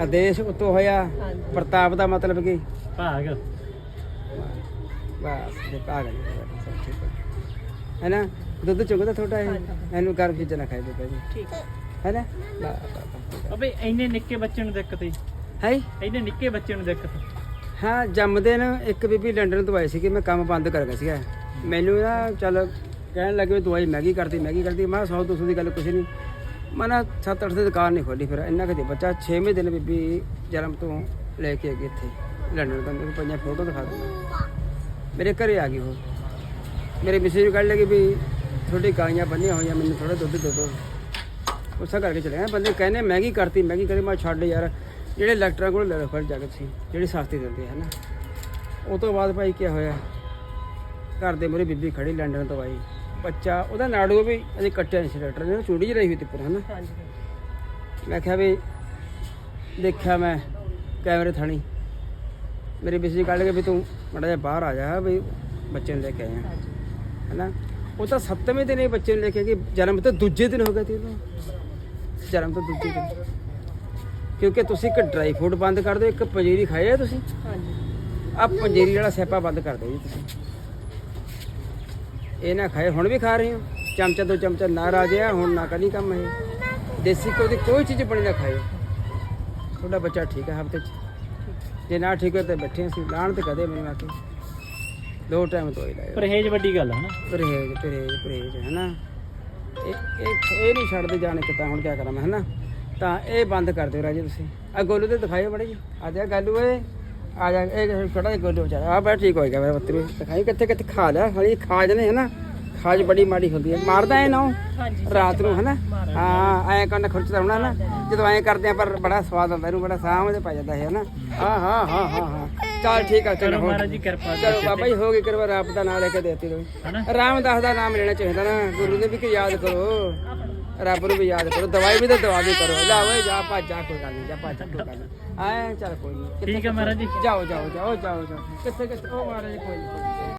ਆਦੇਸ਼ ਉਤੋਂ ਹੋਇਆ। ਪ੍ਰਤਾਪ ਦਾ ਮਤਲਬ ਕੀ? ਭਾਗ। ਬਸ ਦੇ ਭਾਗ ਹੈ ਨਾ? ਦੁੱਧ ਚੁਗਦਾ ਥੋੜਾ ਹੈ ਇਹਨੂੰ ਗਰਮ ਚੀਜ਼ਾਂ ਨਾ ਖਾਈ ਬੇਟਾ ਜੀ। ਠੀਕ ਹੈ ਨਾ। ਅਬੇ ਇੰਨੇ ਨਿੱਕੇ ਬੱਚੇ ਨੂੰ ਦਿੱਕਤ ਹੀ ਹੈ? ਇੰਨੇ ਨਿੱਕੇ ਬੱਚੇ ਨੂੰ ਦਿੱਕਤ। ਹਾਂ ਜੰਮਦੇ ਨੇ ਇੱਕ ਬੀਬੀ ਲੰਡਨ ਤੋਂ ਆਈ ਸੀ ਕਿ ਮੈਂ ਕੰਮ ਬੰਦ ਕਰ ਗਿਆ ਸੀਗਾ। ਮੈਨੂੰ ਨਾ ਚੱਲ ਕਹਿਣ ਲੱਗੇ ਦਵਾਈ ਮਹਿੰਗੀ ਕਰਦੀ ਮਹਿੰਗੀ ਕਰਦੀ। ਮੈਂ 100 200 ਦੀ ਗੱਲ ਕੁਛ ਨਹੀਂ। ਮੈਂ ਨਾ 7-8 ਦੀ ਦੁਕਾਨ ਨਹੀਂ ਖੋਲੀ ਫਿਰ, ਇੰਨਾ ਕਦੇ ਬੱਚਾ 6ਵੇਂ ਦਿਨ ਬੀਬੀ ਜਨਮ ਤੋਂ ਲੈ ਕੇ ਅੱਗੇ ਇੱਥੇ ਲੰਡਨ ਤੋਂ ਮੇਰੇ ਪੰਜਾਂ ਫੋਟੋ ਦਿਖਾ ਦਿੰਦਾ। ਮੇਰੇ ਘਰੇ ਆ ਗਈ ਉਹ। ਮੇਰੇ ਮਿਸੇ ਨੂੰ ਕਹਿਣ ਲੱਗੇ ਵੀ ਤੁਹਾਡੀ ਗਾਈਆਂ ਬੰਨੀਆਂ ਹੋਈਆਂ, ਮੈਨੂੰ ਥੋੜਾ ਦੁੱਧ ਦੇ ਦਿਓ। ਉਸਾ ਕਰਕੇ ਚਲੇ ਗਏ ਬੰਦੇ, ਕਹਿੰਦੇ ਮਹਿੰਗੀ ਕਰਤੀ ਮਹਿੰਗੀ ਕਰੇ ਮੈਂ ਛੱਡ ਯਾਰ, ਜਿਹੜੇ ਇਲੈਕਟਰਾਂ ਕੋਲ ਲੈ ਲਓ ਫਿਰ ਜਾ ਕੇ ਤੁਸੀਂ ਜਿਹੜੀ ਸਸਤੀ ਦਿੰਦੇ ਹਨ। ਉਹ ਤੋਂ ਬਾਅਦ ਭਾਈ ਕੀ ਹੋਇਆ? ਘਰ ਦੇ ਮੂਹਰੇ ਬੀਬੀ ਖੜੀ, ਲੰਡਨ ਤੋਂ ਆਈ। ਬੱਚਾ ਉਹਦਾ ਨਾੜੂ ਵੀ ਅਜੇ ਕੱਟਿਆ ਨਹੀਂ ਸੀ ਡਾਕਟਰ ਨੇ ਚੂੜੀ ਜਿਹੀ ਰਹੀ ਹੋਈ ਤੇ ਪਰ ਹਨਾ? ਹਾਂਜੀ। ਮੈਂ ਕਿਹਾ ਵੀ ਦੇਖਿਆ ਮੈਂ ਕੈਮਰੇ ਥਾਣੀ। ਮੇਰੇ ਬਿਸੀ ਕੱਢ ਕੇ ਵੀ ਤੂੰ ਮੜਾ ਜਿਹਾ ਬਾਹਰ ਆ ਜਾ ਵੀ ਬੱਚੇ ਨੂੰ ਲੈ ਕੇ ਆਇਆ। ਹਨਾ? ਉਹ ਤਾਂ ਸੱਤਵੇਂ ਦਿਨ ਇਹ ਬੱਚੇ ਨੂੰ ਲੈ ਕੇ ਗਏ ਜਨਮ ਤੋਂ ਦੂਜੇ ਦਿਨ ਹੋ ਗਿਆ ਤੇ ਜਨਮ ਤੋਂ ਦੂਜੇ ਦਿਨ। ਕਿਉਂਕਿ ਤੁਸੀਂ ਇੱਕ ਡਰਾਈ ਫੂਡ ਬੰਦ ਕਰ ਦਿਓ ਇੱਕ ਪੰਜੀਰੀ ਖਾਏ ਆ ਤੁਸੀਂ। ਹਾਂਜੀ। ਆ ਪੰਜੀਰੀ ਵਾਲਾ ਸਿਆਪਾ ਬੰਦ ਕਰ ਦਿਓ ਜੀ ਤੁਸੀਂ। ਇਹ ਨਾ ਖਾਏ ਹੁਣ ਵੀ ਖਾ ਰਹੇ ਹੋ? ਚਮਚਾ ਦੋ ਚਮਚਾ ਨਾ ਰਾਜਿਆ ਹੁਣ ਨਾ ਕਰੀ ਕੰਮ ਇਹ ਦੇਸੀ ਕੋਈ ਦੀ ਕੋਈ ਚੀਜ਼ ਬਣੀ ਨਾ ਖਾਇਓ। ਤੁਹਾਡਾ ਬੱਚਾ ਠੀਕ ਹੈ ਹਫ਼ਤੇ ਚ? ਜੇ ਨਾ ਠੀਕ ਹੋਏ ਤਾਂ ਬੈਠੇ ਅਸੀਂ ਲਾਣ ਤੇ ਕਦੇ ਮੈਨੂੰ ਆ ਕੇ। ਦੋ ਟਾਈਮ ਤੋਂ ਹੀ ਲਾਇਓ। ਪਰਹੇਜ ਵੱਡੀ ਗੱਲ ਹੈ ਨਾ ਪਰਹੇਜ ਪਰਹੇਜ ਪਰਹੇਜ ਹੈ ਨਾ ਇਹ ਇਹ ਇਹ ਨਹੀਂ ਛੱਡਦੇ ਜਾਣੇ ਕਿਤਾ ਹੁਣ ਕੀ ਕਰਾਂ ਮੈਂ ਹੈ ਨਾ ਤਾਂ ਇਹ ਬੰਦ ਕਰ ਦਿਓ ਰਾਜੇ ਤੁਸੀਂ। ਆ ਗੋਲੂ ਤੇ ਦਿਖਾਇਓ ਬੜੀ ਆ ਜਾ ਗਾਲੂ ਓਏ। ਆ ਜਾ ਇਹ ਛੋਟਾ ਜਿਹਾ ਗੋਲੂ ਵਿਚਾਰਾ ਆ ਬੜਾ ਠੀਕ ਹੋ ਗਿਆ ਮੇਰਾ ਬੱਤਰੂ ਦਿਖਾਈ ਕਿੱਥੇ ਕਿੱਥੇ ਖਾ ਲਿਆ ਹਲੀ ਖਾਜ ਨੇ ਹੈ ਨਾ ਖਾਜ ਬੜੀ ਮਾੜੀ ਹੁੰਦੀ ਹੈ ਮਾਰਦਾ ਇਹ ਨਾ ਰਾਤ ਨੂੰ ਹੈ ਨਾ ਹਾਂ ਐਂ ਕੰਨ ਖੁਰਚਦਾ ਹੋਣਾ ਨਾ ਜਦੋਂ ਐਂ ਕਰਦੇ ਆ ਪਰ ਬੜਾ ਸਵਾਦ ਆਉਂਦਾ ਇਹਨੂੰ ਬੜਾ ਸਾਹ ਉਹਦੇ ਪੈ ਜਾਂਦਾ ਹੈ। ਨਾ ਹਾਂ ਹਾਂ ਹਾਂ ਹਾਂ ਹਾਂ। ਚੱਲ ਠੀਕ ਆ ਚਲੋ ਹੋ ਮਹਾਰਾਜ ਜੀ ਕਿਰਪਾ ਚਲੋ ਬਾਬਾ ਜੀ ਹੋ ਗਈ ਕਿਰਪਾ ਰੱਬ ਦਾ ਨਾਮ ਲੈ ਕੇ ਦੇਤੀ ਰੋ ਰਾਮਦਾਸ ਦਾ ਨਾਮ ਲੈਣਾ ਚਾਹੀਦਾ ਨਾ ਗੁਰੂ ਨੇ ਵੀ ਕਿ ਯਾਦ ਕਰੋ। ਰੱਬ ਨੂੰ ਵੀ ਯਾਦ ਕਰੋ ਦਵਾਈ ਵੀ ਤਾਂ ਦਵਾ ਵੀ ਕਰੋ। ਜਾ ਓਏ ਜਾ ਭੱਜ ਜਾ ਕੋਈ ਗੱਲ ਨਹੀਂ ਜਾ ਭੱਜ ਕੋਈ ਗੱਲ ਨਹੀਂ ਆਏ ਚੱਲ ਕੋਈ ਨਹੀਂ ਠੀਕ ਹੈ ਮਹਾਰਾਜ ਜੀ। ਜਾਓ ਜਾਓ ਜਾਓ ਜਾਓ ਜਾਓ। ਕਿੱਥੇ ਕਿੱਥੇ? ਉਹ ਮਹਾਰਾਜ ਕੋਈ ਨਹੀਂ